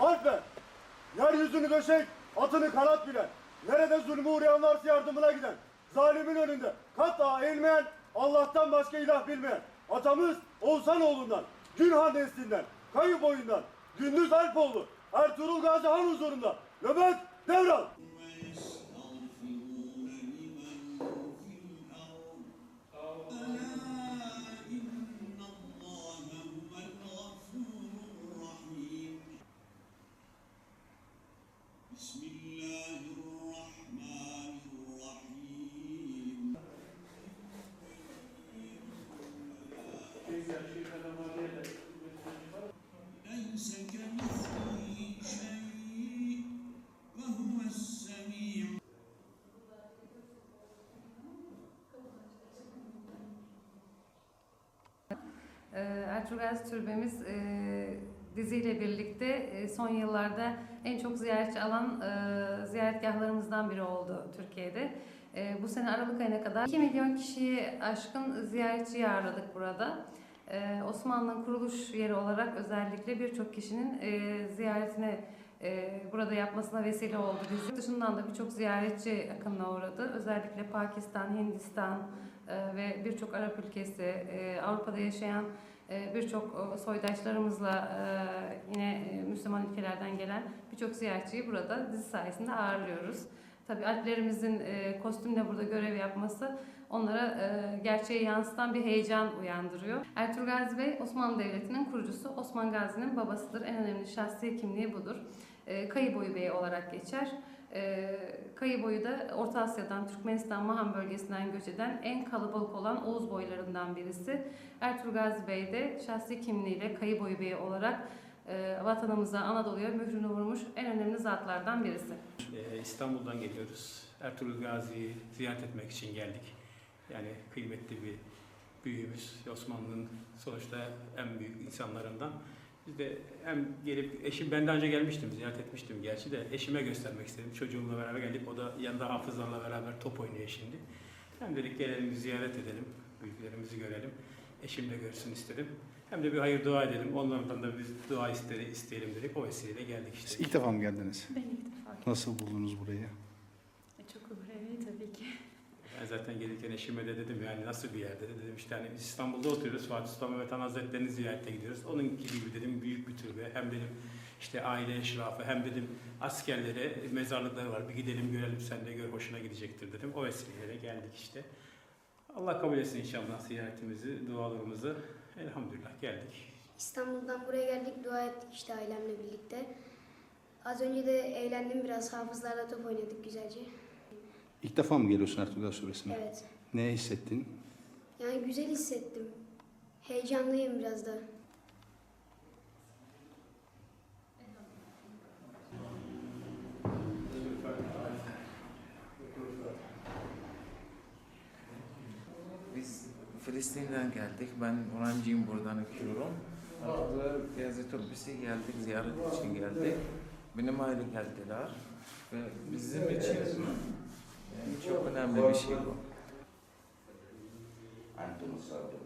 Alp ver. Yeryüzünü döşek, atını kanat bilen. Nerede zulmü uğrayan varsa yardımına giden. Zalimin önünde kat dağı eğilmeyen, Allah'tan başka ilah bilmeyen. Atamız Oğuzhan oğlundan, Günhan neslinden, Kayı boyundan, Gündüz Alpoğlu, Ertuğrul Gazi Han huzurunda. Nöbet devral. Ertuğrul Türbemiz e, diziyle birlikte e, son yıllarda en çok ziyaretçi alan e, ziyaretgahlarımızdan biri oldu Türkiye'de. E, bu sene Aralık ayına kadar 2 milyon kişiyi aşkın ziyaretçi ağırladık burada. E, Osmanlı'nın kuruluş yeri olarak özellikle birçok kişinin e, ziyaretine e, burada yapmasına vesile oldu dizi. Dışından da birçok ziyaretçi akınına uğradı. Özellikle Pakistan, Hindistan e, ve birçok Arap ülkesi, Avrupa'da yaşayan birçok soydaşlarımızla yine Müslüman ülkelerden gelen birçok ziyaretçiyi burada dizi sayesinde ağırlıyoruz. Tabii alplerimizin kostümle burada görev yapması onlara e, gerçeği yansıtan bir heyecan uyandırıyor. Ertuğrul Gazi Bey Osmanlı Devleti'nin kurucusu, Osman Gazi'nin babasıdır. En önemli şahsi kimliği budur. E, Kayıboyu Bey olarak geçer. E, Kayıboyu da Orta Asya'dan, Türkmenistan, Mahan bölgesinden göç eden en kalabalık olan Oğuz boylarından birisi. Ertuğrul Gazi Bey de şahsi kimliğiyle Kayıboyu Bey olarak e, vatanımıza, Anadolu'ya mührünü vurmuş en önemli zatlardan birisi. Ee, İstanbul'dan geliyoruz. Ertuğrul Gazi'yi ziyaret etmek için geldik. Yani kıymetli bir büyüğümüz. Osmanlı'nın sonuçta en büyük insanlarından. Biz de hem gelip, eşim ben daha önce gelmiştim, ziyaret etmiştim gerçi de eşime göstermek istedim. Çocuğumla beraber geldik. O da yanında hafızlarla beraber top oynuyor şimdi. Hem dedik gelelim ziyaret edelim, büyüklerimizi görelim. Eşim de görsün istedim. Hem de bir hayır dua edelim. Onlardan da biz dua isteri, isteyelim dedik. O vesileyle geldik işte. Siz ilk defa mı geldiniz? Ben ilk defa Nasıl buldunuz burayı? Çok ki. Ben zaten gelirken eşime de dedim yani nasıl bir yerde dedim işte hani İstanbul'da oturuyoruz Fatih Sultan Mehmet Han Hazretleri'ni ziyarete gidiyoruz. Onun gibi dedim büyük bir türbe hem dedim işte aile eşrafı hem dedim askerlere mezarlıkları var bir gidelim görelim sen de gör hoşuna gidecektir dedim. O vesileyle geldik işte. Allah kabul etsin inşallah ziyaretimizi, dualarımızı. Elhamdülillah geldik. İstanbul'dan buraya geldik, dua ettik işte ailemle birlikte. Az önce de eğlendim biraz, hafızlarla top oynadık güzelce. İlk defa mı geliyorsun Ertuğrul Suresi'ne? Evet. Ne hissettin? Yani güzel hissettim. Heyecanlıyım biraz da. Biz Filistin'den geldik. Ben öğrenciyim buradan okuyorum. Burada Gezi Türbesi geldik, ziyaret için geldik. Benim aile geldiler. Ve bizim için çok önemli bir